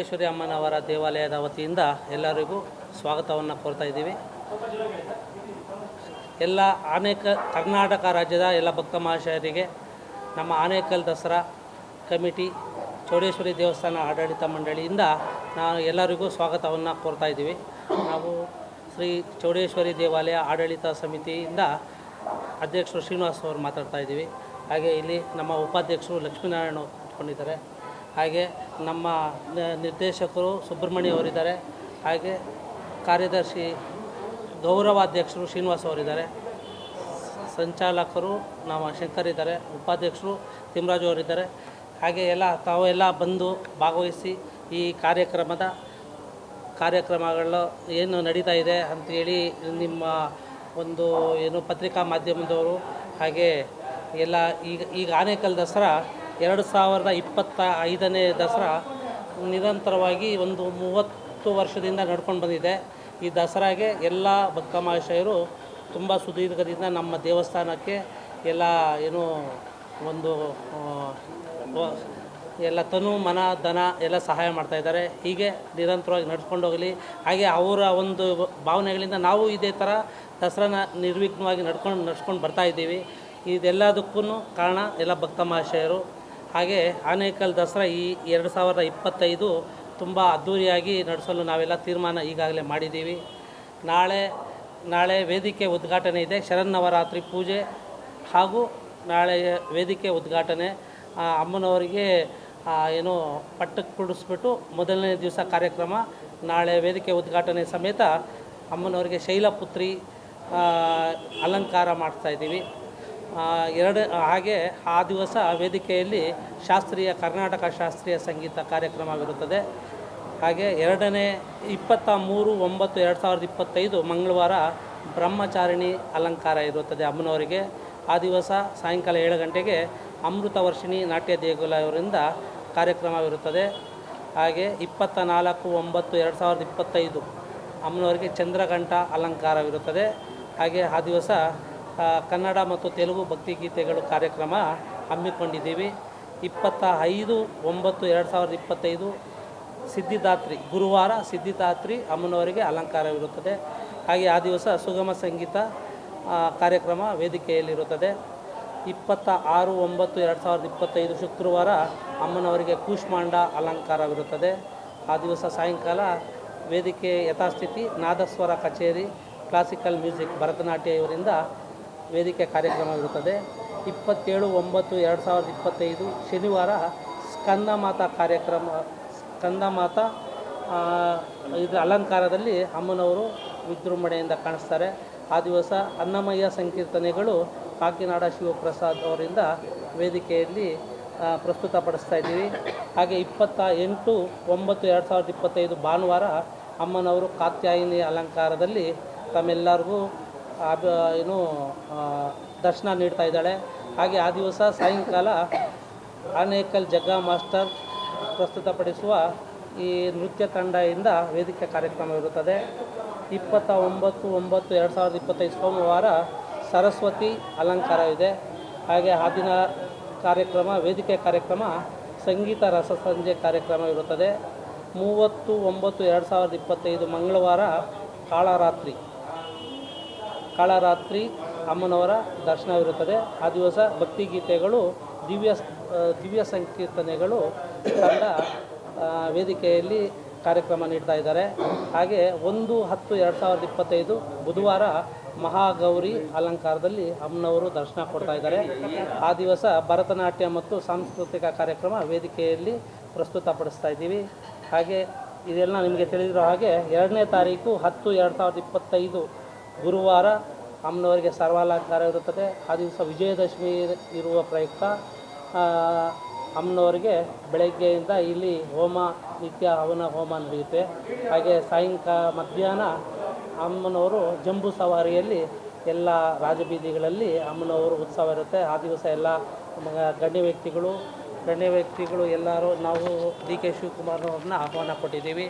ಚೌಡೇಶ್ವರಿ ಅಮ್ಮನವರ ದೇವಾಲಯದ ವತಿಯಿಂದ ಎಲ್ಲರಿಗೂ ಸ್ವಾಗತವನ್ನು ಕೋರ್ತಾ ಇದ್ದೀವಿ. ಎಲ್ಲ ಆನೇಕ ಕರ್ನಾಟಕ ರಾಜ್ಯದ ಎಲ್ಲ ಭಕ್ತ ಮಹಾಶಯರಿಗೆ, ನಮ್ಮ ಆನೇಕಲ್ ದಸರಾ ಕಮಿಟಿ, ಚೌಡೇಶ್ವರಿ ದೇವಸ್ಥಾನ ಆಡಳಿತ ಮಂಡಳಿಯಿಂದ ನಾವು ಎಲ್ಲರಿಗೂ ಸ್ವಾಗತವನ್ನು ಕೋರ್ತಾ ಇದ್ದೀವಿ. ನಾವು ಶ್ರೀ ಚೌಡೇಶ್ವರಿ ದೇವಾಲಯ ಆಡಳಿತ ಸಮಿತಿಯಿಂದ ಅಧ್ಯಕ್ಷರು ಶ್ರೀನಿವಾಸ್ ಅವರು ಮಾತಾಡ್ತಾ ಇದ್ದೀವಿ. ಹಾಗೆ ಇಲ್ಲಿ ನಮ್ಮ ಉಪಾಧ್ಯಕ್ಷರು ಲಕ್ಷ್ಮೀನಾರಾಯಣ ಕೂತ್ಕೊಂಡಿದ್ದಾರೆ. ಹಾಗೆ ನಮ್ಮ ನಿರ್ದೇಶಕರು ಸುಬ್ರಹ್ಮಣ್ಯ ಅವರಿದ್ದಾರೆ. ಹಾಗೆ ಕಾರ್ಯದರ್ಶಿ ಗೌರವಾಧ್ಯಕ್ಷರು ಶ್ರೀನಿವಾಸ್ ಅವರಿದ್ದಾರೆ. ಸಂಚಾಲಕರು ನಮ್ಮ ಶಂಕರ್ ಇದ್ದಾರೆ, ಉಪಾಧ್ಯಕ್ಷರು ತಿಮ್ಮರಾಜು ಅವರಿದ್ದಾರೆ. ಹಾಗೆ ಎಲ್ಲ ತಾವೆಲ್ಲ ಬಂದು ಭಾಗವಹಿಸಿ ಈ ಕಾರ್ಯಕ್ರಮದ ಕಾರ್ಯಕ್ರಮಗಳು ಏನು ನಡೀತಾ ಇದೆ ಅಂಥೇಳಿ ನಿಮ್ಮ ಒಂದು ಏನು ಪತ್ರಿಕಾ ಮಾಧ್ಯಮದವರು ಹಾಗೆ ಎಲ್ಲ ಈಗ ಈಗ ಆನೇಕಲ್ ದಸರಾ ಎರಡು ಸಾವಿರದ ಇಪ್ಪತ್ತ ಐದನೇ ದಸರಾ ನಿರಂತರವಾಗಿ ಒಂದು ಮೂವತ್ತು ವರ್ಷದಿಂದ ನಡ್ಕೊಂಡು ಬಂದಿದೆ. ಈ ದಸರಾಗೆ ಎಲ್ಲ ಭಕ್ತ ಮಹಾಶಯರು ತುಂಬ ಸುದೀರ್ಘದಿಂದ ನಮ್ಮ ದೇವಸ್ಥಾನಕ್ಕೆ ಎಲ್ಲ ಏನು ಒಂದು ಎಲ್ಲ ತನು, ಮನ, ಧನ ಎಲ್ಲ ಸಹಾಯ ಮಾಡ್ತಾ ಇದ್ದಾರೆ. ಹೀಗೆ ನಿರಂತರವಾಗಿ ನಡ್ಸ್ಕೊಂಡು ಹೋಗಲಿ. ಹಾಗೆ ಅವರ ಒಂದು ಭಾವನೆಗಳಿಂದ ನಾವು ಇದೇ ಥರ ದಸರಾನ ನಿರ್ವಿಘ್ನವಾಗಿ ನಡ್ಕೊಂಡು, ನಡ್ಸ್ಕೊಂಡು ಬರ್ತಾ ಇದ್ದೀವಿ. ಇದೆಲ್ಲದಕ್ಕೂ ಕಾರಣ ಎಲ್ಲ ಭಕ್ತ ಮಹಾಶಯರು ಹಾಗೆ ಆನೇಕಲ್ ದಸರಾ ಈ ಎರಡು ಸಾವಿರದ ಇಪ್ಪತ್ತೈದು ತುಂಬ ಅದ್ಧೂರಿಯಾಗಿ ನಡೆಸಲು ನಾವೆಲ್ಲ ತೀರ್ಮಾನ ಈಗಾಗಲೇ ಮಾಡಿದ್ದೀವಿ. ನಾಳೆ ನಾಳೆ ವೇದಿಕೆ ಉದ್ಘಾಟನೆ ಇದೆ ಶರನ್ನವರಾತ್ರಿ ಪೂಜೆ ಹಾಗೂ ನಾಳೆ ವೇದಿಕೆ ಉದ್ಘಾಟನೆ. ಅಮ್ಮನವರಿಗೆ ಏನು ಪಟ್ಟಕ್ಕೆ ಕುಡಿಸ್ಬಿಟ್ಟು ಮೊದಲನೇ ದಿವಸ ಕಾರ್ಯಕ್ರಮ ನಾಳೆ ವೇದಿಕೆ ಉದ್ಘಾಟನೆ ಸಮೇತ ಅಮ್ಮನವರಿಗೆ ಶೈಲಪುತ್ರಿ ಅಲಂಕಾರ ಮಾಡ್ತಾ ಇದ್ದೀವಿ. ಆ, ಎರಡು, ಹಾಗೆ ಆ ದಿವಸ ವೇದಿಕೆಯಲ್ಲಿ ಶಾಸ್ತ್ರೀಯ, ಕರ್ನಾಟಕ ಶಾಸ್ತ್ರೀಯ ಸಂಗೀತ ಕಾರ್ಯಕ್ರಮವಿರುತ್ತದೆ ಹಾಗೆ ಎರಡನೇ, ಇಪ್ಪತ್ತ ಮೂರು, ಒಂಬತ್ತು, ಎರಡು ಸಾವಿರದ ಇಪ್ಪತ್ತೈದು ಮಂಗಳವಾರ ಬ್ರಹ್ಮಚಾರಿಣಿ ಅಲಂಕಾರ ಇರುತ್ತದೆ ಅಮ್ಮನವರಿಗೆ. ಆ ದಿವಸ ಸಾಯಂಕಾಲ ಏಳು ಗಂಟೆಗೆ ಅಮೃತ ವರ್ಷಿಣಿ ನಾಟ್ಯ ದೇಗುಲ ಅವರಿಂದ ಕಾರ್ಯಕ್ರಮವಿರುತ್ತದೆ ಹಾಗೆ ಇಪ್ಪತ್ತ ನಾಲ್ಕು, ಒಂಬತ್ತು, ಎರಡು ಸಾವಿರದ ಇಪ್ಪತ್ತೈದು ಅಮ್ಮನವರಿಗೆ ಚಂದ್ರಘಂಟ ಅಲಂಕಾರವಿರುತ್ತದೆ ಹಾಗೆ ಆ ದಿವಸ ಕನ್ನಡ ಮತ್ತು ತೆಲುಗು ಭಕ್ತಿಗೀತೆಗಳು ಕಾರ್ಯಕ್ರಮ ಹಮ್ಮಿಕೊಂಡಿದ್ದೀವಿ. ಇಪ್ಪತ್ತ ಐದು, ಒಂಬತ್ತು, ಎರಡು ಸಾವಿರದ ಇಪ್ಪತ್ತೈದು ಸಿದ್ಧಿದಾತ್ರಿ, ಗುರುವಾರ ಸಿದ್ಧಿದಾತ್ರಿ ಅಮ್ಮನವರಿಗೆ ಅಲಂಕಾರವಿರುತ್ತದೆ. ಹಾಗೆ ಆ ದಿವಸ ಸುಗಮ ಸಂಗೀತ ಕಾರ್ಯಕ್ರಮ ವೇದಿಕೆಯಲ್ಲಿರುತ್ತದೆ. ಇಪ್ಪತ್ತ ಆರು, ಒಂಬತ್ತು, ಎರಡು ಸಾವಿರದ ಇಪ್ಪತ್ತೈದು ಶುಕ್ರವಾರ ಅಮ್ಮನವರಿಗೆ ಕೂಷ್ಮಾಂಡ ಅಲಂಕಾರವಿರುತ್ತದೆ. ಆ ದಿವಸ ಸಾಯಂಕಾಲ ವೇದಿಕೆ ಯಥಾಸ್ಥಿತಿ ನಾದಸ್ವರ ಕಚೇರಿ ಕ್ಲಾಸಿಕಲ್ ಮ್ಯೂಸಿಕ್ ಭರತನಾಟ್ಯ ಇವರಿಂದ ವೇದಿಕೆ ಕಾರ್ಯಕ್ರಮವಿರುತ್ತದೆ. ಇಪ್ಪತ್ತೇಳು ಒಂಬತ್ತು ಎರಡು ಸಾವಿರದ ಇಪ್ಪತ್ತೈದು ಶನಿವಾರ ಸ್ಕಂದ ಮಾತಾ ಕಾರ್ಯಕ್ರಮ ಸ್ಕಂದ ಮಾತಾ ಆ, ಇದು ಅಲಂಕಾರದಲ್ಲಿ ಅಮ್ಮನವರು ವಿಜೃಂಭಣೆಯಿಂದ ಕಾಣಿಸ್ತಾರೆ. ಆ ದಿವಸ ಅನ್ನಮಯ್ಯ ಸಂಕೀರ್ತನೆಗಳು ಕಾಕಿನಾಡ ಶಿವಪ್ರಸಾದ್ ಅವರಿಂದ ವೇದಿಕೆಯಲ್ಲಿ ಪ್ರಸ್ತುತ ಪ್ರಸ್ತುತಪಡಿಸ್ತಾ ಇದ್ದೀವಿ. ಹಾಗೆ ಇಪ್ಪತ್ತ ಎಂಟು ಒಂಬತ್ತು ಎರಡು ಸಾವಿರದ ಇಪ್ಪತ್ತೈದು ಭಾನುವಾರ ಅಮ್ಮನವರು ಕಾತ್ಯಾಯಿನಿ ಅಲಂಕಾರದಲ್ಲಿ ತಮ್ಮೆಲ್ಲರಿಗೂ ಏನು ದರ್ಶನ ನೀಡ್ತಾ ಇದ್ದಾಳೆ. ಹಾಗೆ ಆ ದಿವಸ ಸಾಯಂಕಾಲ ಆನೇಕಲ್ ಜಗ್ಗಾ ಮಾಸ್ಟರ್ ಪ್ರಸ್ತುತಪಡಿಸುವ ಈ ನೃತ್ಯ ತಂಡದಿಂದ ವೇದಿಕೆ ಕಾರ್ಯಕ್ರಮ ಇರುತ್ತದೆ. ಇಪ್ಪತ್ತ ಒಂಬತ್ತು ಒಂಬತ್ತು, ಎರಡು ಸಾವಿರದ ಇಪ್ಪತ್ತೈದು ಸೋಮವಾರ ಸರಸ್ವತಿ ಅಲಂಕಾರ ಇದೆ. ಹಾಗೆ ಆ ದಿನ ಕಾರ್ಯಕ್ರಮ, ವೇದಿಕೆ ಕಾರ್ಯಕ್ರಮ, ಸಂಗೀತ ರಸ ಸಂಜೆ ಕಾರ್ಯಕ್ರಮ ಇರುತ್ತದೆ. ಮೂವತ್ತು, ಒಂಬತ್ತು, ಎರಡು ಸಾವಿರದ ಇಪ್ಪತ್ತೈದು ಮಂಗಳವಾರ ಕಾಳರಾತ್ರಿ. ಕಾಳರಾತ್ರಿ ಅಮ್ಮನವರ ದರ್ಶನವಿರುತ್ತದೆ ಆ ದಿವಸ ಭಕ್ತಿಗೀತೆಗಳು, ದಿವ್ಯ ದಿವ್ಯ ಸಂಕೀರ್ತನೆಗಳು ತಂಡ ವೇದಿಕೆಯಲ್ಲಿ ಕಾರ್ಯಕ್ರಮ ನೀಡ್ತಾ ಇದ್ದಾರೆ. ಹಾಗೆ ಒಂದು ಹತ್ತು ಎರಡು ಸಾವಿರದ ಇಪ್ಪತ್ತೈದು ಬುಧವಾರ ಮಹಾಗೌರಿ ಅಲಂಕಾರದಲ್ಲಿ ಅಮ್ಮನವರು ದರ್ಶನ ಕೊಡ್ತಾ ಇದ್ದಾರೆ. ಆ ದಿವಸ ಭರತನಾಟ್ಯ ಮತ್ತು ಸಾಂಸ್ಕೃತಿಕ ಕಾರ್ಯಕ್ರಮ ವೇದಿಕೆಯಲ್ಲಿ ಪ್ರಸ್ತುತಪಡಿಸ್ತಾ ಇದ್ದೀವಿ. ಹಾಗೆ ಇದೆಲ್ಲ ನಿಮಗೆ ತಿಳಿದಿರೋ ಹಾಗೆ ಎರಡನೇ ತಾರೀಕು ಹತ್ತು ಎರಡು ಸಾವಿರದ ಇಪ್ಪತ್ತೈದು ಗುರುವಾರ ಅಮ್ಮನವರಿಗೆ ಸರ್ವಾಲಂಕಾರ ಇರುತ್ತದೆ. ಆ ದಿವಸ ವಿಜಯದಶಮಿ ಇರುವ ಪ್ರಯುಕ್ತ ಅಮ್ಮನವರಿಗೆ ಬೆಳಗ್ಗೆಯಿಂದ ಇಲ್ಲಿ ಹೋಮ, ನಿತ್ಯ ಹವನ ಹೋಮ ನಡೆಯುತ್ತೆ. ಹಾಗೆ ಸಾಯಂಕಾಲ ಮಧ್ಯಾಹ್ನ ಅಮ್ಮನವರು ಜಂಬೂ ಸವಾರಿಯಲ್ಲಿ ಎಲ್ಲ ರಾಜಬೀದಿಗಳಲ್ಲಿ ಅಮ್ಮನವರು ಉತ್ಸವ ಇರುತ್ತೆ. ಆ ದಿವಸ ಎಲ್ಲ ಗಣ್ಯ ವ್ಯಕ್ತಿಗಳು ಗಣ್ಯ ವ್ಯಕ್ತಿಗಳು ಎಲ್ಲರೂ ನಾವು ಡಿ ಕೆ ಶಿವಕುಮಾರ್ನವ್ರನ್ನ ಆಹ್ವಾನ ಕೊಟ್ಟಿದ್ದೀವಿ.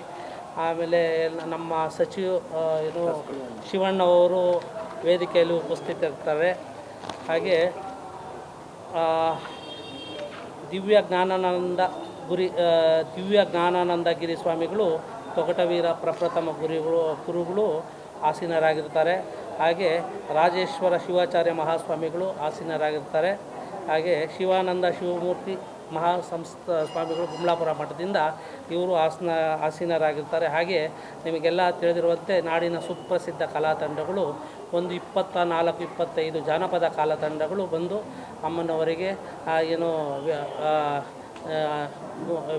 ಆಮೇಲೆ ನಮ್ಮ ಸಚಿವ ಏನು ಶಿವಣ್ಣ ಅವರು ವೇದಿಕೆಯಲ್ಲಿ ಉಪಸ್ಥಿತರಿರ್ತಾರೆ ಹಾಗೆ ದಿವ್ಯ ಜ್ಞಾನಾನಂದ ಗುರಿ ದಿವ್ಯ ಜ್ಞಾನಾನಂದ ಗಿರಿ ಸ್ವಾಮಿಗಳು, ತೊಗಟವೀರ ಪ್ರಪ್ರಥಮ ಗುರಿಗಳು, ಗುರುಗಳು ಆಸೀನರಾಗಿರ್ತಾರೆ. ಹಾಗೆ ರಾಜೇಶ್ವರ ಶಿವಾಚಾರ್ಯ ಮಹಾಸ್ವಾಮಿಗಳು ಆಸೀನರಾಗಿರ್ತಾರೆ. ಹಾಗೆ ಶಿವಾನಂದ ಶಿವಮೂರ್ತಿ ಮಹಾ ಸಂಸ್ಥ ಸ್ವಾಮಿಗಳು ಗುಮ್ಲಾಪುರ ಮಠದಿಂದ ಇವರು ಆಸನ ಆಸೀನರಾಗಿರ್ತಾರೆ. ಹಾಗೆ ನಿಮಗೆಲ್ಲ ತಿಳಿದಿರುವಂತೆ ನಾಡಿನ ಸುಪ್ರಸಿದ್ಧ ಕಲಾ ತಂಡಗಳು ಒಂದು ಇಪ್ಪತ್ತ ನಾಲ್ಕು ಇಪ್ಪತ್ತೈದು ಜಾನಪದ ಕಾಲತಂಡಗಳು ತಂಡಗಳು ಬಂದು ಅಮ್ಮನವರಿಗೆ ಏನು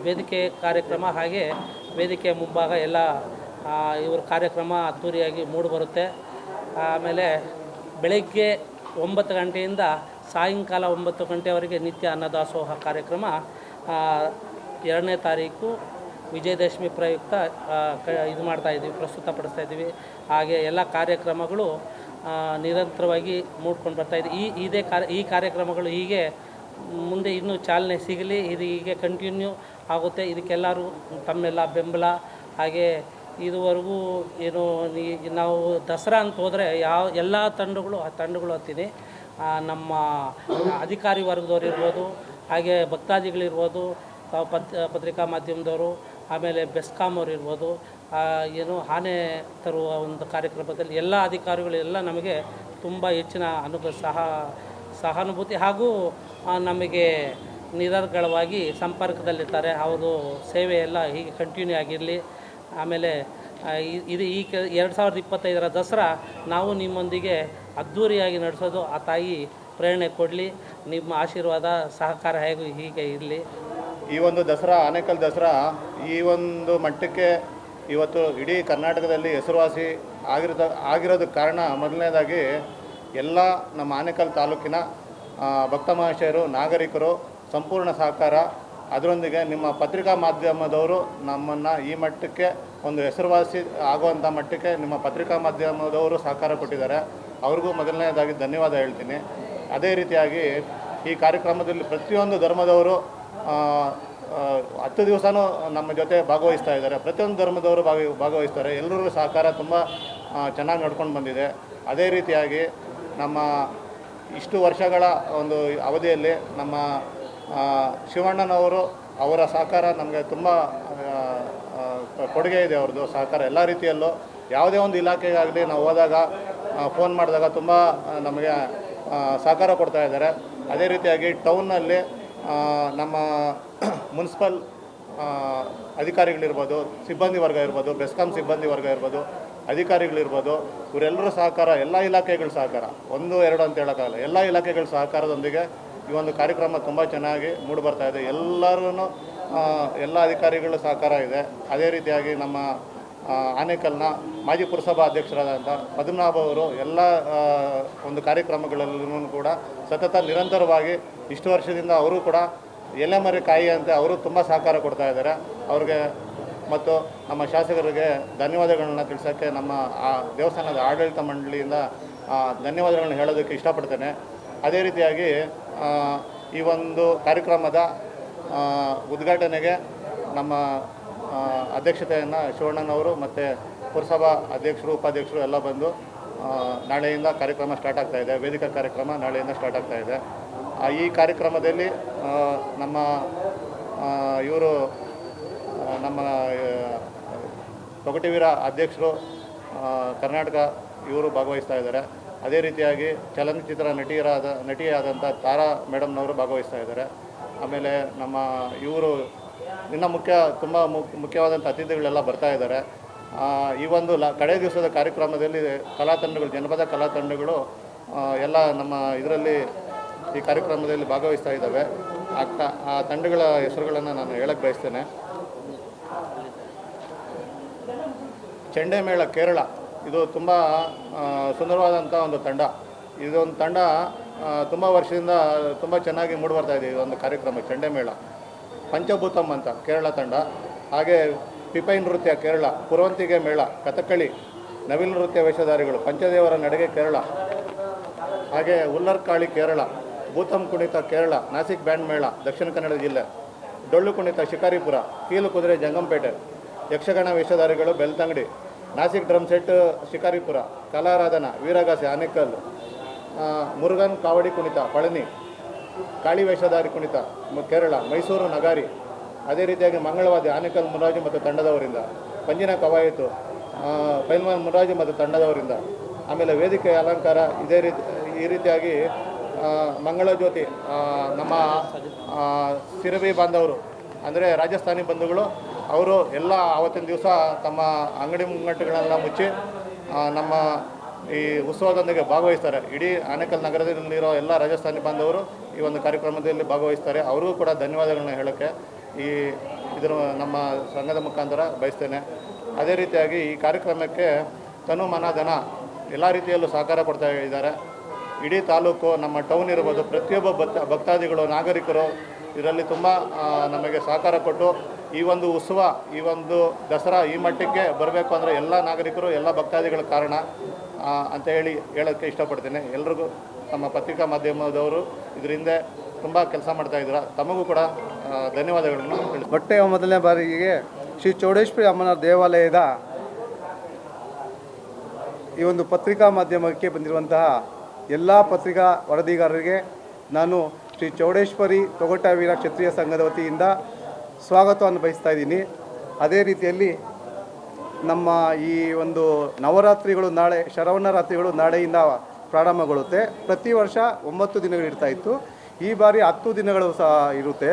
ವೇದಿಕೆ ಕಾರ್ಯಕ್ರಮ ಹಾಗೆ ವೇದಿಕೆಯ ಮುಂಭಾಗ ಎಲ್ಲ ಇವ್ರ ಕಾರ್ಯಕ್ರಮ ಅದ್ಧೂರಿಯಾಗಿ ಮೂಡಿಬರುತ್ತೆ. ಆಮೇಲೆ ಬೆಳಗ್ಗೆ ಒಂಬತ್ತು ಗಂಟೆಯಿಂದ ಸಾಯಂಕಾಲ ಒಂಬತ್ತು ಗಂಟೆವರೆಗೆ ನಿತ್ಯ ಅನ್ನದಾಸೋಹ ಕಾರ್ಯಕ್ರಮ ಎರಡನೇ ತಾರೀಕು ವಿಜಯದಶಮಿ ಪ್ರಯುಕ್ತ ಕ, ಇದು ಮಾಡ್ತಾ ಇದ್ದೀವಿ ಪ್ರಸ್ತುತಪಡಿಸ್ತಾ ಇದ್ದೀವಿ. ಹಾಗೆ ಎಲ್ಲ ಕಾರ್ಯಕ್ರಮಗಳು ನಿರಂತರವಾಗಿ ಮೂಡ್ಕೊಂಡು ಇದೆ. ಈ, ಇದೇ ಕಾರ್ಯ ಈ ಕಾರ್ಯಕ್ರಮಗಳು ಹೀಗೆ ಮುಂದೆ ಇನ್ನೂ ಚಾಲನೆ ಸಿಗಲಿ, ಇದು ಹೀಗೆ ಕಂಟಿನ್ಯೂ ಆಗುತ್ತೆ. ಇದಕ್ಕೆಲ್ಲರೂ ತಮ್ಮೆಲ್ಲ ಬೆಂಬಲ. ಹಾಗೆ ಇದುವರೆಗೂ ಏನು ನಾವು ದಸರಾ ಅಂತ ಹೋದರೆ ಯಾವ, ಎಲ್ಲ ತಂಡಗಳು, ಆ ತಂಡಗಳು ಹತ್ತೀನಿ ನಮ್ಮ ಅಧಿಕಾರಿ ವರ್ಗದವ್ರು ಇರ್ಬೋದು, ಹಾಗೆ ಭಕ್ತಾದಿಗಳಿರ್ಬೋದು ಪತ್, ಪತ್ರಿಕಾ ಮಾಧ್ಯಮದವರು, ಆಮೇಲೆ ಬೆಸ್ಕಾಮ್ ಅವ್ರು ಇರ್ಬೋದು ಏನು ಆನೆ ತರುವ ಒಂದು ಕಾರ್ಯಕ್ರಮದಲ್ಲಿ ಎಲ್ಲ ಅಧಿಕಾರಿಗಳೆಲ್ಲ ನಮಗೆ ತುಂಬ ಹೆಚ್ಚಿನ ಅನುಭವ ಸಹ, ಸಹಾನುಭೂತಿ ಹಾಗೂ ನಮಗೆ ನಿರರ್ಗಳವಾಗಿ ಸಂಪರ್ಕದಲ್ಲಿರ್ತಾರೆ. ಅವರು ಸೇವೆ ಎಲ್ಲ ಹೀಗೆ ಕಂಟಿನ್ಯೂ ಆಗಿರಲಿ. ಆಮೇಲೆ ಇದು ಈ ಕೆ, ಎರಡು ಸಾವಿರದ ಇಪ್ಪತ್ತೈದರ ದಸರಾ ನಾವು ನಿಮ್ಮೊಂದಿಗೆ ಅದ್ಧೂರಿಯಾಗಿ ನಡೆಸೋದು ಆ ತಾಯಿ ಪ್ರೇರಣೆ ಕೊಡಲಿ, ನಿಮ್ಮ ಆಶೀರ್ವಾದ, ಸಹಕಾರ ಹೇಗೂ ಹೀಗೆ ಇರಲಿ. ಈ ಒಂದು ದಸರಾ, ಆನೇಕಲ್ ದಸರಾ ಈ ಒಂದು ಮಟ್ಟಕ್ಕೆ ಇವತ್ತು ಇಡೀ ಕರ್ನಾಟಕದಲ್ಲಿ ಹೆಸರುವಾಸಿ ಆಗಿರೋದ ಆಗಿರೋದಕ್ಕೆ ಕಾರಣ ಮೊದಲನೇದಾಗಿ ಎಲ್ಲ ನಮ್ಮ ಆನೇಕಲ್ ತಾಲೂಕಿನ ಭಕ್ತ ಮಹಾಶಯರು ನಾಗರಿಕರು ಸಂಪೂರ್ಣ ಸಹಕಾರ. ಅದರೊಂದಿಗೆ ನಿಮ್ಮ ಪತ್ರಿಕಾ ಮಾಧ್ಯಮದವರು ನಮ್ಮನ್ನು ಈ ಮಟ್ಟಕ್ಕೆ ಒಂದು ಹೆಸರುವಾಸಿ ಆಗುವಂಥ ಮಟ್ಟಕ್ಕೆ ನಿಮ್ಮ ಪತ್ರಿಕಾ ಮಾಧ್ಯಮದವರು ಸಹಕಾರ ಕೊಟ್ಟಿದ್ದಾರೆ. ಅವ್ರಿಗೂ ಮೊದಲನೇದಾಗಿ ಧನ್ಯವಾದ ಹೇಳ್ತೀನಿ. ಅದೇ ರೀತಿಯಾಗಿ ಈ ಕಾರ್ಯಕ್ರಮದಲ್ಲಿ ಪ್ರತಿಯೊಂದು ಧರ್ಮದವರು ಹತ್ತು ದಿವಸನೂ ನಮ್ಮ ಜೊತೆ ಭಾಗವಹಿಸ್ತಾ ಇದ್ದಾರೆ. ಪ್ರತಿಯೊಂದು ಧರ್ಮದವರು ಭಾಗ, ಭಾಗವಹಿಸ್ತಾರೆ. ಎಲ್ಲರೂ ಸಹಕಾರ ತುಂಬ ಚೆನ್ನಾಗಿ ನಡ್ಕೊಂಡು ಬಂದಿದೆ. ಅದೇ ರೀತಿಯಾಗಿ ನಮ್ಮ ಇಷ್ಟು ವರ್ಷಗಳ ಒಂದು ಅವಧಿಯಲ್ಲಿ ನಮ್ಮ ಶಿವಣ್ಣನವರು ಅವರ ಸಹಕಾರ ನಮಗೆ ತುಂಬ ಕೊಡುಗೆ ಇದೆ. ಅವ್ರದ್ದು ಸಹಕಾರ ಎಲ್ಲ ರೀತಿಯಲ್ಲೂ. ಯಾವುದೇ ಒಂದು ಇಲಾಖೆಗಾಗಲಿ ನಾವು ಹೋದಾಗ ಫೋನ್ ಮಾಡಿದಾಗ ತುಂಬ ನಮಗೆ ಸಹಕಾರ ಕೊಡ್ತಾ ಇದ್ದಾರೆ. ಅದೇ ರೀತಿಯಾಗಿ ಟೌನ್ನಲ್ಲಿ ನಮ್ಮ ಮುನ್ಸಿಪಲ್ ಅಧಿಕಾರಿಗಳಿರ್ಬೋದು, ಸಿಬ್ಬಂದಿ ವರ್ಗ ಇರ್ಬೋದು, ಬೆಸ್ಕಾಂ ಸಿಬ್ಬಂದಿ ವರ್ಗ ಇರ್ಬೋದು, ಅಧಿಕಾರಿಗಳಿರ್ಬೋದು, ಇವರೆಲ್ಲರ ಸಹಕಾರ, ಎಲ್ಲ ಇಲಾಖೆಗಳ ಸಹಕಾರ, ಒಂದು, ಎರಡು ಅಂತ ಹೇಳೋಕ್ಕಾಗಲ್ಲ, ಎಲ್ಲ ಇಲಾಖೆಗಳ ಸಹಕಾರದೊಂದಿಗೆ ಈ ಒಂದು ಕಾರ್ಯಕ್ರಮ ತುಂಬ ಚೆನ್ನಾಗಿ ಮೂಡಿ ಬರ್ತಾ ಇದೆ. ಎಲ್ಲರೂ ಎಲ್ಲ ಅಧಿಕಾರಿಗಳ ಸಹಕಾರ ಇದೆ. ಅದೇ ರೀತಿಯಾಗಿ ನಮ್ಮ ಆನೇಕಲ್ನ ಮಾಜಿ ಪುರಸಭಾ ಅಧ್ಯಕ್ಷರಾದಂಥ ಪದ್ಮನಾಭ ಅವರು ಎಲ್ಲ ಒಂದು ಕಾರ್ಯಕ್ರಮಗಳಲ್ಲೂ ಕೂಡ ಸತತ ನಿರಂತರವಾಗಿ ಇಷ್ಟು ವರ್ಷದಿಂದ ಅವರು ಕೂಡ ಎಲೆ ಮರಿ ಕಾಯಿ ಅಂತ ಅವರು ತುಂಬ ಸಹಕಾರ ಕೊಡ್ತಾ ಇದ್ದಾರೆ. ಅವ್ರಿಗೆ ಮತ್ತು ನಮ್ಮ ಶಾಸಕರಿಗೆ ಧನ್ಯವಾದಗಳನ್ನ ತಿಳಿಸೋಕ್ಕೆ ನಮ್ಮ, ಆ, ದೇವಸ್ಥಾನದ ಆಡಳಿತ ಮಂಡಳಿಯಿಂದ ಧನ್ಯವಾದಗಳನ್ನ ಹೇಳೋದಕ್ಕೆ ಇಷ್ಟಪಡ್ತೇನೆ. ಅದೇ ರೀತಿಯಾಗಿ ಈ ಒಂದು ಕಾರ್ಯಕ್ರಮದ ಉದ್ಘಾಟನೆಗೆ ನಮ್ಮ ಅಧ್ಯಕ್ಷತೆಯನ್ನು ಶಿವಣ್ಣನವರು ಮತ್ತು ಪುರಸಭಾ ಅಧ್ಯಕ್ಷರು, ಉಪಾಧ್ಯಕ್ಷರು ಎಲ್ಲ ಬಂದು ನಾಳೆಯಿಂದ ಕಾರ್ಯಕ್ರಮ ಸ್ಟಾರ್ಟ್ ಆಗ್ತಾ ಇದೆ. ವೇದಿಕಾ ಕಾರ್ಯಕ್ರಮ ನಾಳೆಯಿಂದ ಸ್ಟಾರ್ಟ್ ಆಗ್ತಾ ಇದೆ. ಈ ಕಾರ್ಯಕ್ರಮದಲ್ಲಿ ನಮ್ಮ ಇವರು ನಮ್ಮ ತೊಗಟಿವೀರ ಅಧ್ಯಕ್ಷರು ಕರ್ನಾಟಕ ಇವರು ಭಾಗವಹಿಸ್ತಾ ಇದ್ದಾರೆ. ಅದೇ ರೀತಿಯಾಗಿ ಚಲನಚಿತ್ರ ನಟಿಯರಾದ ನಟಿಯಾದಂಥ ತಾರಾ ಮೇಡಮ್ನವರು ಭಾಗವಹಿಸ್ತಾ ಇದ್ದಾರೆ. ಆಮೇಲೆ ನಮ್ಮ ಇವರು ಇನ್ನು ಮುಖ್ಯ, ತುಂಬ ಮುಖ್ಯವಾದಂಥ ಅತಿಥಿಗಳೆಲ್ಲ ಬರ್ತಾ ಇದ್ದಾರೆ. ಈ ಒಂದು ಲ, ಕಡೆ ದಿವಸದ ಕಾರ್ಯಕ್ರಮದಲ್ಲಿ ಕಲಾ ತಂಡಗಳು, ಜನಪದ ಕಲಾ ತಂಡಗಳು ಎಲ್ಲ ನಮ್ಮ ಇದರಲ್ಲಿ ಈ ಕಾರ್ಯಕ್ರಮದಲ್ಲಿ ಭಾಗವಹಿಸ್ತಾ ಇದ್ದಾವೆ. ಆ ತಂಡಗಳ ಹೆಸರುಗಳನ್ನು ನಾನು ಹೇಳಕ್ಕೆ ಬಯಸ್ತೇನೆ. ಚೆಂಡೆಮೇಳ ಕೇರಳ. ಇದು ತುಂಬ ಸುಂದರವಾದಂಥ ಒಂದು ತಂಡ. ಇದೊಂದು ತಂಡ ತುಂಬ ವರ್ಷದಿಂದ ತುಂಬ ಚೆನ್ನಾಗಿ ಮೂಡಿಬರ್ತಾ ಇದೆ ಇದೊಂದು ಕಾರ್ಯಕ್ರಮ ಚೆಂಡೆಮೇಳ ಪಂಚಭೂತಂ ಅಂತ, ಕೇರಳ ತಂಡ. ಹಾಗೆ ಪಿಪೈ ನೃತ್ಯ ಕೇರಳ ಪುರವಂತಿಗೆ ಮೇಳ, ಕಥಕ್ಕಳಿ, ನವಿಲು ನೃತ್ಯ ವೇಷಧಾರಿಗಳು, ಪಂಚದೇವರ ನಡೆಗೆ ಕೇರಳ. ಹಾಗೆ ಉಲ್ಲರ್ಕಾಳಿ ಕೇರಳ, ಭೂತಂ ಕುಣಿತ ಕೇರಳ, ನಾಸಿಕ್ ಬ್ಯಾಂಡ್ ಮೇಳ, ದಕ್ಷಿಣ ಕನ್ನಡ ಜಿಲ್ಲೆ. ಡೊಳ್ಳು ಕುಣಿತ ಶಿಕಾರಿಪುರ, ಕೀಲು ಕುದುರೆ ಜಂಗಂಪೇಟೆ. ಯಕ್ಷಗಾನ ವೇಷಧಾರಿಗಳು ಬೆಲ್ತಂಗಡಿ ನಾಸಿಕ್ ಡ್ರಮ್ ಸೆಟ್ ಶಿಕಾರಿಪುರ, ಕಲಾರಾಧನಾ, ವೀರಗಾಸೆ ಆನೇಕಲ್ ಮುರುಗನ್ ಕಾವಡಿ ಕುಣಿತ, ಪಳನಿ. ಕಾಳಿ ವೇಷಧಾರಿ ಕುಣಿತ ಕೇರಳ, ಮೈಸೂರು ನಗಾರಿ. ಅದೇ ರೀತಿಯಾಗಿ ಮಂಗಳವಾದಿ ಆನೇಕಲ್ ಮುರಾಜು ಮತ್ತು ತಂಡದವರಿಂದ, ಪಂಜಿನ ಕವಾಯತು ಪೈಲ್ವಾನ್ ಮುರಾಜು ಮತ್ತು ತಂಡದವರಿಂದ, ಆಮೇಲೆ ವೇದಿಕೆ ಅಲಂಕಾರ, ಇದೇ ರೀತಿ, ಈ ರೀತಿಯಾಗಿ ಮಂಗಳ ಜ್ಯೋತಿ ನಮ್ಮ ಸಿರಬಿ ಬಾಂಧವರು, ಅಂದರೆ ರಾಜಸ್ಥಾನಿ ಬಂಧುಗಳು, ಅವರು ಎಲ್ಲ ಆವತ್ತಿನ ದಿವಸ ತಮ್ಮ ಅಂಗಡಿ ಮುಂಗಟ್ಟುಗಳನ್ನೆಲ್ಲ ಮುಚ್ಚಿ ನಮ್ಮ ಈ ಉತ್ಸವದೊಂದಿಗೆ ಭಾಗವಹಿಸ್ತಾರೆ. ಇಡೀ ಆನೇಕಲ್ ನಗರದಲ್ಲಿರೋ ಎಲ್ಲ ರಾಜಸ್ಥಾನಿ ಬಾಂಧವರು ಈ ಒಂದು ಕಾರ್ಯಕ್ರಮದಲ್ಲಿ ಭಾಗವಹಿಸ್ತಾರೆ. ಅವರಿಗೂ ಕೂಡ ಧನ್ಯವಾದಗಳನ್ನ ಹೇಳೋಕ್ಕೆ ಈ ಇದರ ನಮ್ಮ ಸಂಘದ ಮುಖಾಂತರ ಬಯಸ್ತೇನೆ. ಅದೇ ರೀತಿಯಾಗಿ ಈ ಕಾರ್ಯಕ್ರಮಕ್ಕೆ ತನು ಮನ ಎಲ್ಲ ರೀತಿಯಲ್ಲೂ ಸಹಕಾರ ಕೊಡ್ತಾ ಇದ್ದಾರೆ. ಇಡೀ ತಾಲೂಕು, ನಮ್ಮ ಟೌನ್ ಇರ್ಬೋದು, ಪ್ರತಿಯೊಬ್ಬ ಭಕ್ತ, ಭಕ್ತಾದಿಗಳು, ನಾಗರಿಕರು ಇದರಲ್ಲಿ ತುಂಬ ನಮಗೆ ಸಹಕಾರ ಕೊಟ್ಟು ಈ ಒಂದು ಉತ್ಸವ, ಈ ಒಂದು ದಸರಾ ಈ ಮಟ್ಟಕ್ಕೆ ಬರಬೇಕು ಅಂದರೆ ಎಲ್ಲ ನಾಗರಿಕರು, ಎಲ್ಲ ಭಕ್ತಾದಿಗಳ ಕಾರಣ. ಅಂತ ಹೇಳಿ ಹೇಳೋಕ್ಕೆ ಇಷ್ಟಪಡ್ತೇನೆ. ಎಲ್ರಿಗೂ ನಮ್ಮ ಪತ್ರಿಕಾ ಮಾಧ್ಯಮದವರು ಇದರಿಂದ ತುಂಬ ಕೆಲಸ ಮಾಡ್ತಾ ಇದ್ದೀರಾ? ತಮಗೂ ಕೂಡ ಧನ್ಯವಾದಗಳನ್ನು ಬಟ್ಟೆ ಮೊದಲನೇ ಬಾರಿಗೆ ಶ್ರೀ ಚೌಡೇಶ್ವರಿ ಅಮ್ಮನ ದೇವಾಲಯದ ಈ ಒಂದು ಪತ್ರಿಕಾ ಮಾಧ್ಯಮಕ್ಕೆ ಬಂದಿರುವಂತಹ ಎಲ್ಲ ಪತ್ರಿಕಾ ವರದಿಗಾರರಿಗೆ ನಾನು ಶ್ರೀ ಚೌಡೇಶ್ವರಿ ತೊಗಟವೀರ ಕ್ಷತ್ರಿಯ ಸಂಘದ ವತಿಯಿಂದ ಸ್ವಾಗತವನ್ನು ಬಯಸ್ತಾ ಇದ್ದೀನಿ. ಅದೇ ರೀತಿಯಲ್ಲಿ ನಮ್ಮ ಈ ಒಂದು ನವರಾತ್ರಿಗಳು ನಾಳೆ, ಶರವಣ ರಾತ್ರಿಗಳು ನಾಳೆಯಿಂದ ಪ್ರಾರಂಭಗೊಳ್ಳುತ್ತೆ. ಪ್ರತಿ ವರ್ಷ ಒಂಬತ್ತು ದಿನಗಳು ಇರ್ತಾ ಇತ್ತು. ಈ ಬಾರಿ ಹತ್ತು ದಿನಗಳು ಸಹ ಇರುತ್ತೆ.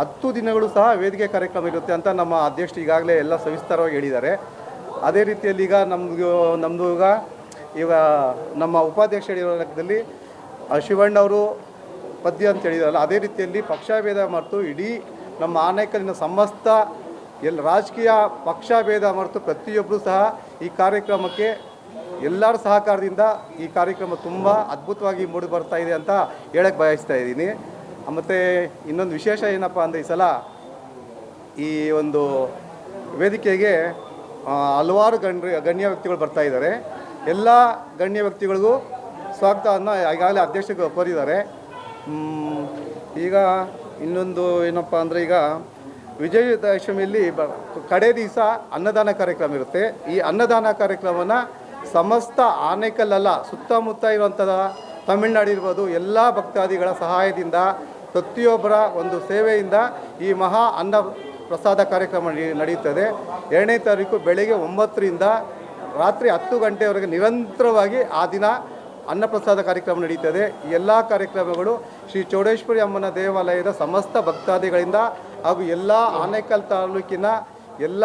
ಹತ್ತು ದಿನಗಳು ಸಹ ವೇದಿಕೆ ಕಾರ್ಯಕ್ರಮ ಇರುತ್ತೆ ಅಂತ ನಮ್ಮ ಅಧ್ಯಕ್ಷರು ಈಗಾಗಲೇ ಎಲ್ಲ ಸವಿಸ್ತಾರವಾಗಿ ಹೇಳಿದ್ದಾರೆ. ಅದೇ ರೀತಿಯಲ್ಲಿ ಈಗ ನಮ್ಮದು ನಮ್ಮದು ಈಗ ಈಗ ನಮ್ಮ ಉಪಾಧ್ಯಕ್ಷ ಹೇಳಿರೋ ಲೆಕ್ಕದಲ್ಲಿ ಶಿವಣ್ಣವರು ಪದ್ಯ ಅಂತ ಹೇಳಿದಾರಲ್ಲ, ಅದೇ ರೀತಿಯಲ್ಲಿ ಪಕ್ಷಭೇದ ಮತ್ತು ಇಡೀ ನಮ್ಮ ಆನೇಕಲಿನ ಸಮಸ್ತ ಎಲ್ಲ ರಾಜಕೀಯ ಪಕ್ಷಭೇದ ಮರೆತು ಪ್ರತಿಯೊಬ್ಬರೂ ಸಹ ಈ ಕಾರ್ಯಕ್ರಮಕ್ಕೆ ಎಲ್ಲರ ಸಹಕಾರದಿಂದ ಈ ಕಾರ್ಯಕ್ರಮ ತುಂಬ ಅದ್ಭುತವಾಗಿ ಮೂಡಿ ಬರ್ತಾ ಇದೆ ಅಂತ ಹೇಳಕ್ಕೆ ಬಯಸ್ತಾ ಇದ್ದೀನಿ. ಮತ್ತು ಇನ್ನೊಂದು ವಿಶೇಷ ಏನಪ್ಪ ಅಂದರೆ ಈ ಸಲ ಈ ಒಂದು ವೇದಿಕೆಗೆ ಹಲವಾರು ಗಣ್ಯ ಗಣ್ಯ ವ್ಯಕ್ತಿಗಳು ಬರ್ತಾ ಇದ್ದಾರೆ. ಎಲ್ಲ ಗಣ್ಯ ವ್ಯಕ್ತಿಗಳಿಗೂ ಸ್ವಾಗತವನ್ನು ಈಗಾಗಲೇ ಅಧ್ಯಕ್ಷರು ಕೋರಿದ್ದಾರೆ. ಈಗ ಇನ್ನೊಂದು ಏನಪ್ಪ ಅಂದರೆ ಈಗ ವಿಜಯದಶಮಿಯಲ್ಲಿ ಕಡೆ ದಿವಸ ಅನ್ನದಾನ ಕಾರ್ಯಕ್ರಮ ಇರುತ್ತೆ. ಈ ಅನ್ನದಾನ ಕಾರ್ಯಕ್ರಮವನ್ನು ಸಮಸ್ತ ಆನೆಕಲ್ಲ ಸುತ್ತಮುತ್ತ ಇರುವಂಥ ತಮಿಳ್ನಾಡು ಇರ್ಬೋದು, ಎಲ್ಲ ಭಕ್ತಾದಿಗಳ ಸಹಾಯದಿಂದ ಪ್ರತಿಯೊಬ್ಬರ ಒಂದು ಸೇವೆಯಿಂದ ಈ ಮಹಾ ಅನ್ನ ಪ್ರಸಾದ ಕಾರ್ಯಕ್ರಮ ನಡೆಯುತ್ತದೆ. ಎರಡನೇ ತಾರೀಕು ಬೆಳಗ್ಗೆ ಒಂಬತ್ತರಿಂದ ರಾತ್ರಿ ಹತ್ತು ಗಂಟೆವರೆಗೆ ನಿರಂತರವಾಗಿ ಆ ದಿನ ಅನ್ನಪ್ರಸಾದ ಕಾರ್ಯಕ್ರಮ ನಡೀತದೆ. ಎಲ್ಲ ಕಾರ್ಯಕ್ರಮಗಳು ಶ್ರೀ ಚೌಡೇಶ್ವರಿ ಅಮ್ಮನ ದೇವಾಲಯದ ಸಮಸ್ತ ಭಕ್ತಾದಿಗಳಿಂದ ಹಾಗೂ ಎಲ್ಲ ಆನೇಕಲ್ ತಾಲೂಕಿನ ಎಲ್ಲ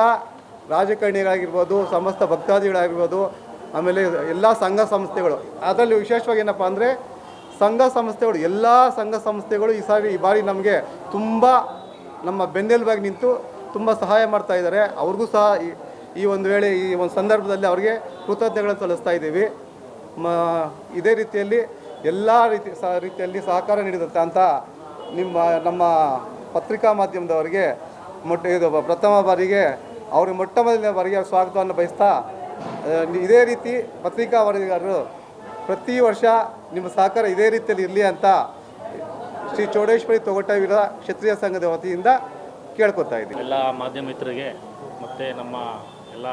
ರಾಜಕಾರಣಿಗಳಾಗಿರ್ಬೋದು, ಸಮಸ್ತ ಭಕ್ತಾದಿಗಳಾಗಿರ್ಬೋದು, ಆಮೇಲೆ ಎಲ್ಲ ಸಂಘ ಸಂಸ್ಥೆಗಳು. ಅದರಲ್ಲಿ ವಿಶೇಷವಾಗಿ ಏನಪ್ಪ ಅಂದರೆ ಸಂಘ ಸಂಸ್ಥೆಗಳು, ಎಲ್ಲ ಸಂಘ ಸಂಸ್ಥೆಗಳು ಈ ಸಾರಿ ಈ ಬಾರಿ ನಮಗೆ ತುಂಬ ನಮ್ಮ ಬೆನ್ನೆಲುಬಾಗಿ ನಿಂತು ತುಂಬ ಸಹಾಯ ಮಾಡ್ತಾ ಇದ್ದಾರೆ. ಅವ್ರಿಗೂ ಸಹ ಈ- ಒಂದು ವೇಳೆ ಈ ಒಂದು ಸಂದರ್ಭದಲ್ಲಿ ಅವರಿಗೆ ಕೃತಜ್ಞತೆಗಳನ್ನು ಸಲ್ಲಿಸ್ತಾ ಇದ್ದೀವಿ. ಇದೇ ರೀತಿಯಲ್ಲಿ ಎಲ್ಲ ರೀತಿ ಸಹ ರೀತಿಯಲ್ಲಿ ಸಹಕಾರ ನೀಡಿದಂತೆ ಅಂತ ನಿಮ್ಮ, ನಮ್ಮ ಪತ್ರಿಕಾ ಮಾಧ್ಯಮದವರಿಗೆ ಮೊಟ್ಟ, ಇದು ಪ್ರಥಮ ಬಾರಿಗೆ ಅವ್ರಿಗೆ ಮೊಟ್ಟ ಮೊದಲಿನ ಬಾರಿಗೆ ಸ್ವಾಗತವನ್ನು ಬಯಸ್ತಾ ಇದೇ ರೀತಿ ಪತ್ರಿಕಾ ವರದಿಗಾರರು ಪ್ರತಿ ವರ್ಷ ನಿಮ್ಮ ಸಹಕಾರ ಇದೇ ರೀತಿಯಲ್ಲಿ ಇರಲಿ ಅಂತ ಶ್ರೀ ಚೌಡೇಶ್ವರಿ ತೊಗಟವೀರ ಕ್ಷತ್ರಿಯ ಸಂಘದ ವತಿಯಿಂದ ಕೇಳ್ಕೊತಾ ಇದ್ದೀನಿ. ಎಲ್ಲ ಮಾಧ್ಯಮ ಮಿತ್ರರಿಗೆ ಮತ್ತು ನಮ್ಮ ಎಲ್ಲ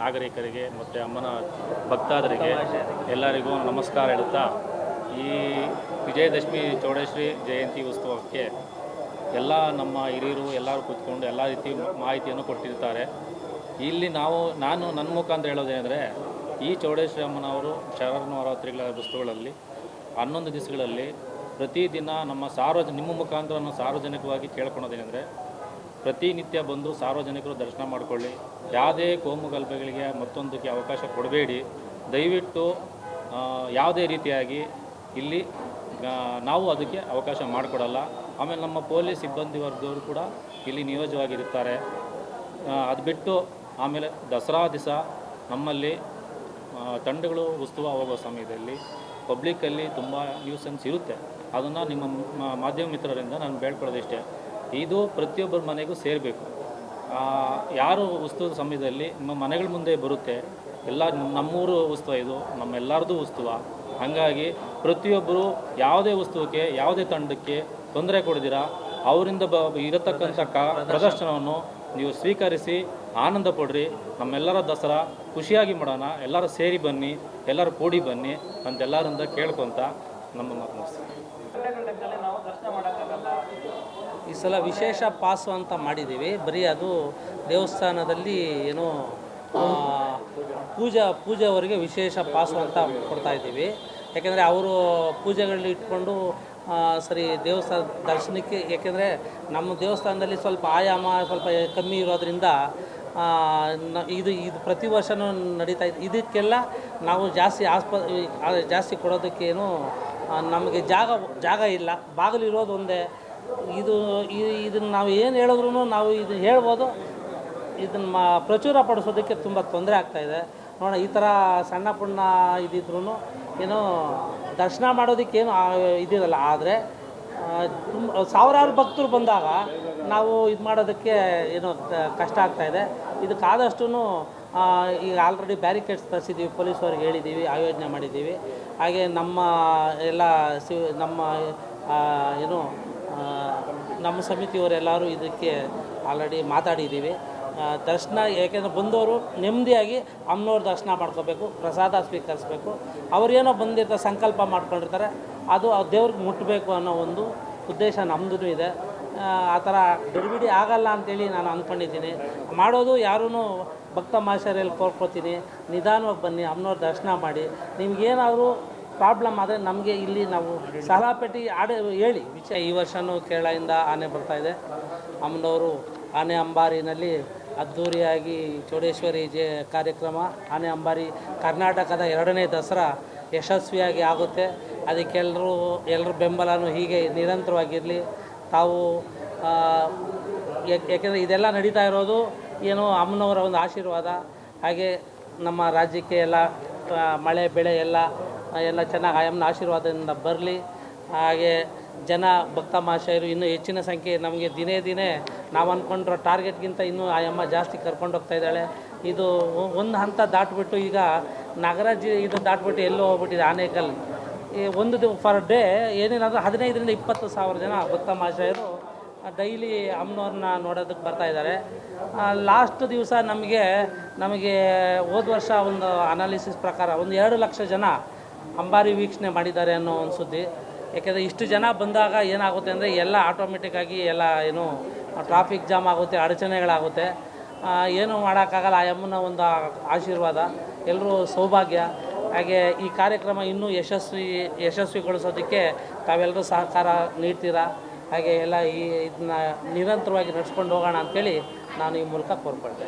ನಾಗರಿಕರಿಗೆ ಮತ್ತು ಅಮ್ಮನ ಭಕ್ತಾದರಿಗೆ ಎಲ್ಲರಿಗೂ ನಮಸ್ಕಾರ ಹೇಳುತ್ತಾ, ಈ ವಿಜಯದಶಮಿ ಚೌಡೇಶ್ವರಿ ಜಯಂತಿ ಉತ್ಸವಕ್ಕೆ ಎಲ್ಲ ನಮ್ಮ ಹಿರಿಯರು ಎಲ್ಲರೂ ಕೂತ್ಕೊಂಡು ಎಲ್ಲ ರೀತಿ ಮಾಹಿತಿಯನ್ನು ಕೊಟ್ಟಿರ್ತಾರೆ. ಇಲ್ಲಿ ನಾವು, ನಾನು ನನ್ನ ಮುಖಾಂತರ ಹೇಳೋದೇನೆಂದರೆ, ಈ ಚೌಡೇಶ್ವರಿ ಅಮ್ಮನವರು ಶರನ್ನವರಾತ್ರಿಗಳ ಉತ್ಸವಗಳಲ್ಲಿ ಹನ್ನೊಂದು ದಿವಸಗಳಲ್ಲಿ ಪ್ರತಿದಿನ ನಮ್ಮ ಸಾರ್ವಜ, ನಿಮ್ಮ ಮುಖಾಂತರ ಸಾರ್ವಜನಿಕವಾಗಿ ಕೇಳ್ಕೊಳೋದೇನೆಂದರೆ ಪ್ರತಿನಿತ್ಯ ಬಂದು ಸಾರ್ವಜನಿಕರು ದರ್ಶನ ಮಾಡಿಕೊಳ್ಳಿ. ಯಾವುದೇ ಕೋಮು ಗಲಭೆಗಳಿಗೆ ಮತ್ತೊಂದಕ್ಕೆ ಅವಕಾಶ ಕೊಡಬೇಡಿ. ದಯವಿಟ್ಟು ಯಾವುದೇ ರೀತಿಯಾಗಿ ಇಲ್ಲಿ ನಾವು ಅದಕ್ಕೆ ಅವಕಾಶ ಮಾಡಿಕೊಡಲ್ಲ. ಆಮೇಲೆ ನಮ್ಮ ಪೊಲೀಸ್ ಸಿಬ್ಬಂದಿ ವರ್ಗದವರು ಕೂಡ ಇಲ್ಲಿ ನಿಯೋಜವಾಗಿರುತ್ತಾರೆ. ಅದು ಬಿಟ್ಟು ಆಮೇಲೆ ದಸರಾ ದಿವಸ ನಮ್ಮಲ್ಲಿ ತಂಡಗಳು ಉತ್ಸವ ಹೋಗೋ ಸಮಯದಲ್ಲಿ ಪಬ್ಲಿಕ್ಕಲ್ಲಿ ತುಂಬ ನ್ಯೂಸೆನ್ಸ್ ಇರುತ್ತೆ. ಅದನ್ನು ನಿಮ್ಮ ಮಾಧ್ಯಮ ಮಿತ್ರರಿಂದ ನಾನು ಬೇಡ್ಕೊಳ್ಳೋದಿಷ್ಟೇ ಇದು ಪ್ರತಿಯೊಬ್ಬರ ಮನೆಗೂ ಸೇರಬೇಕು. ಯಾರು ಉತ್ಸವದ ಸಮಯದಲ್ಲಿ ನಿಮ್ಮ ಮನೆಗಳ ಮುಂದೆ ಬರುತ್ತೆ, ಎಲ್ಲ ನಮ್ಮೂರು ಉತ್ಸವ ಇದು, ನಮ್ಮೆಲ್ಲರದು ಉತ್ಸವ ಹಾಗಾಗಿ ಪ್ರತಿಯೊಬ್ಬರು ಯಾವುದೇ ಉತ್ಸವಕ್ಕೆ ಯಾವುದೇ ತಂಡಕ್ಕೆ ತೊಂದರೆ ಕೊಡದಿರ, ಅವರಿಂದ ಬ, ಇರತಕ್ಕಂಥ ಕ, ಪ್ರದರ್ಶನವನ್ನು ನೀವು ಸ್ವೀಕರಿಸಿ ಆನಂದ ಪಡ್ರಿ. ನಮ್ಮೆಲ್ಲರ ದಸರಾ ಖುಷಿಯಾಗಿ ಮಾಡೋಣ. ಎಲ್ಲರೂ ಸೇರಿ ಬನ್ನಿ, ಎಲ್ಲರೂ ಕೂಡಿ ಬನ್ನಿ ಅಂತೆಲ್ಲರಿಂದ ಕೇಳ್ಕೊತ ನಮ್ಮ ಮಾತು ಈ ಸಲ ವಿಶೇಷ ಪಾಸು ಅಂತ ಮಾಡಿದ್ದೀವಿ. ಬರೀ ಅದು ದೇವಸ್ಥಾನದಲ್ಲಿ ಏನೋ ಪೂಜಾ ಪೂಜೆಯವರಿಗೆ ವಿಶೇಷ ಪಾಸು ಅಂತ ಕೊಡ್ತಾ ಇದ್ದೀವಿ. ಯಾಕೆಂದರೆ ಅವರು ಪೂಜೆಗಳಲ್ಲಿ ಇಟ್ಕೊಂಡು ಸರಿ ದೇವಸ್ಥಾನ ದರ್ಶನಕ್ಕೆ, ಯಾಕೆಂದರೆ ನಮ್ಮ ದೇವಸ್ಥಾನದಲ್ಲಿ ಸ್ವಲ್ಪ ಆಯಾಮ ಸ್ವಲ್ಪ ಕಮ್ಮಿ ಇರೋದ್ರಿಂದ ಇದು ಇದು ಪ್ರತಿ ವರ್ಷವೂ ನಡೀತಾ ಇದೆ, ಇದಕ್ಕೆಲ್ಲ ನಾವು ಜಾಸ್ತಿ ಆಸ್ಪ ಜಾಸ್ತಿ ಕೊಡೋದಕ್ಕೇನು ನಮಗೆ ಜಾಗ ಜಾಗ ಇಲ್ಲ. ಬಾಗಿಲು ಇರೋದು ಒಂದೇ. ಇದು ಇದನ್ನು ನಾವು ಏನು ಹೇಳಿದ್ರು ನಾವು ಇದು ಹೇಳ್ಬೋದು. ಇದನ್ನು ಮಾ ಪ್ರಚುರ ಪಡಿಸೋದಕ್ಕೆ ತುಂಬ ತೊಂದರೆ ಆಗ್ತಾಯಿದೆ ನೋಡೋಣ, ಈ ಥರ ಸಣ್ಣ ಪುಣ್ಣ ಇದಿದ್ರೂ ಏನು ದರ್ಶನ ಮಾಡೋದಕ್ಕೇನು ಏನು ಇದಿರಲ್ಲ ಆದರೆ ತುಂಬ, ಸಾವಿರಾರು ಭಕ್ತರು ಬಂದಾಗ ನಾವು ಇದು ಮಾಡೋದಕ್ಕೆ ಏನೋ ಕಷ್ಟ ಆಗ್ತಾಯಿದೆ ಇದಕ್ಕಾದಷ್ಟು ಈಗ ಆಲ್ರೆಡಿ ಬ್ಯಾರಿಕೇಡ್ಸ್ ತರಿಸಿದ್ದೀವಿ ಪೊಲೀಸವ್ರಿಗೆ ಹೇಳಿದ್ದೀವಿ ಆಯೋಜನೆ ಮಾಡಿದ್ದೀವಿ ಹಾಗೆ ನಮ್ಮ ಎಲ್ಲ ಸಿ ನಮ್ಮ ಏನು ನಮ್ಮ ಸಮಿತಿಯವರೆಲ್ಲರೂ ಇದಕ್ಕೆ ಆಲ್ರೆಡಿ ಮಾತಾಡಿದ್ದೀವಿ. ದರ್ಶನ ಏಕೆಂದರೆ ಬಂದವರು ನೆಮ್ಮದಿಯಾಗಿ ಅಮ್ಮನವ್ರ ದರ್ಶನ ಮಾಡ್ಕೋಬೇಕು ಪ್ರಸಾದ ಸ್ವೀಕರಿಸ್ಬೇಕು. ಅವರೇನೋ ಬಂದಿರ್ತಾರೆ ಸಂಕಲ್ಪ ಮಾಡ್ಕೊಂಡಿರ್ತಾರೆ. ಅದು ಆ ದೇವ್ರಿಗೆ ಮುಟ್ಟಬೇಕು ಅನ್ನೋ ಒಂದು ಉದ್ದೇಶ ನಮ್ಮದು ಇದೆ. ಆ, ಥರ ಬಿಡುಬಿಡಿ ಆಗಲ್ಲ ಅಂತೇಳಿ ನಾನು ಅಂದ್ಕೊಂಡಿದ್ದೀನಿ. ಮಾಡೋದು ಯಾರೂ ಭಕ್ತ ಮಾಶರಲ್ಲಿ ಕೋರ್ಕೋತೀನಿ. ನಿಧಾನವಾಗಿ ಬನ್ನಿ ಅಮ್ಮನವ್ರ ದರ್ಶನ ಮಾಡಿ. ನಿಮ್ಗೇನಾದರೂ ಪ್ರಾಬ್ಲಮ್ ಆದರೆ ನಮಗೆ ಇಲ್ಲಿ ನಾವು ಸಲಹಪಟ್ಟಿ ಆಡ ಹೇಳಿ, ವಿಷಯ ಈ ವರ್ಷವೂ ಕೇರಳದಿಂದ ಆನೆ ಬರ್ತಾ ಇದೆ. ಅಮ್ಮನವರು ಆನೆ ಅಂಬಾರಿನಲ್ಲಿ ಅದ್ಧೂರಿಯಾಗಿ ಚೌಡೇಶ್ವರಿ ಜೆ ಕಾರ್ಯಕ್ರಮ, ಆನೆ ಅಂಬಾರಿ ಕರ್ನಾಟಕದ ಎರಡನೇ ದಸರಾ ಯಶಸ್ವಿಯಾಗಿ ಆಗುತ್ತೆ. ಅದಕ್ಕೆಲ್ಲರೂ ಎಲ್ಲರ ಬೆಂಬಲನೂ ಹೀಗೆ ನಿರಂತರವಾಗಿರಲಿ. ತಾವು ಯಾಕೆಂದರೆ ಇದೆಲ್ಲ ನಡೀತಾ ಇರೋದು ಏನು ಅಮ್ಮನವರ ಒಂದು ಆಶೀರ್ವಾದ. ಹಾಗೆ ನಮ್ಮ ರಾಜ್ಯಕ್ಕೆ ಎಲ್ಲ ಮಳೆ, ಬೆಳೆ ಎಲ್ಲ ಎಲ್ಲ ಚೆನ್ನಾಗಿ ಆಯಮ್ಮನ ಆಶೀರ್ವಾದದಿಂದ ಬರಲಿ. ಹಾಗೆ ಜನ ಭಕ್ತ ಮಹಾಶಯರು ಇನ್ನೂ ಹೆಚ್ಚಿನ ಸಂಖ್ಯೆ ನಮಗೆ ದಿನೇ ದಿನೇ ನಾವು ಅಂದ್ಕೊಂಡಿರೋ ಟಾರ್ಗೆಟ್ಗಿಂತ ಇನ್ನೂ ಆಯಮ್ಮ ಜಾಸ್ತಿ ಕರ್ಕೊಂಡು ಹೋಗ್ತಾ ಇದ್ದಾಳೆ. ಇದು ಒಂದು ಹಂತ ದಾಟ್ಬಿಟ್ಟು ಈಗ ನಗರ ಇದು ದಾಟ್ಬಿಟ್ಟು ಎಲ್ಲೋ ಹೋಗ್ಬಿಟ್ಟಿದೆ ಆನೇಕಲ್. ಈ ಒಂದು ದಿವ ಫರ್ ಡೇ ಏನೇನಾದರೂ ಹದಿನೈದರಿಂದ ಇಪ್ಪತ್ತು ಸಾವಿರ ಜನ ಭಕ್ತ ಮಹಾಶಯರು ಡೈಲಿ ಅಮ್ಮನವ್ರನ್ನ ನೋಡೋದಕ್ಕೆ ಬರ್ತಾ ಇದ್ದಾರೆ. ಲಾಸ್ಟ್ ದಿವಸ ನಮಗೆ ನಮಗೆ ಹೋದ ವರ್ಷ ಒಂದು ಅನಾಲಿಸಿಸ್ ಪ್ರಕಾರ ಒಂದು ಎರಡು ಲಕ್ಷ ಜನ ಅಂಬಾರಿ ವೀಕ್ಷಣೆ ಮಾಡಿದ್ದಾರೆ ಅನ್ನೋ ಒಂದು ಸುದ್ದಿ. ಯಾಕೆಂದರೆ ಇಷ್ಟು ಜನ ಬಂದಾಗ ಏನಾಗುತ್ತೆ ಅಂದರೆ ಎಲ್ಲ ಆಟೋಮೆಟಿಕ್ಕಾಗಿ ಎಲ್ಲ ಏನು ಟ್ರಾಫಿಕ್ ಜಾಮ್ ಆಗುತ್ತೆ, ಅಡಚಣೆಗಳಾಗುತ್ತೆ. ಏನೂ ಮಾಡೋಕ್ಕಾಗಲ್ಲ ಆ ಅಮ್ಮನ ಒಂದು ಆಶೀರ್ವಾದ ಎಲ್ಲರೂ ಸೌಭಾಗ್ಯ. ಹಾಗೆ ಈ ಕಾರ್ಯಕ್ರಮ ಇನ್ನೂ ಯಶಸ್ವಿ, ಯಶಸ್ವಿಗೊಳಿಸೋದಕ್ಕೆ ತಾವೆಲ್ಲರೂ ಸಹಕಾರ ನೀಡ್ತೀರಾ? ಹಾಗೆ ಎಲ್ಲ ಈ ಇದನ್ನ ನಿರಂತರವಾಗಿ ನಡೆಸ್ಕೊಂಡು ಹೋಗೋಣ ಅಂತೇಳಿ ನಾನು ಈ ಮೂಲಕ ಕೋರ್ಕೊಳ್ತೇನೆ.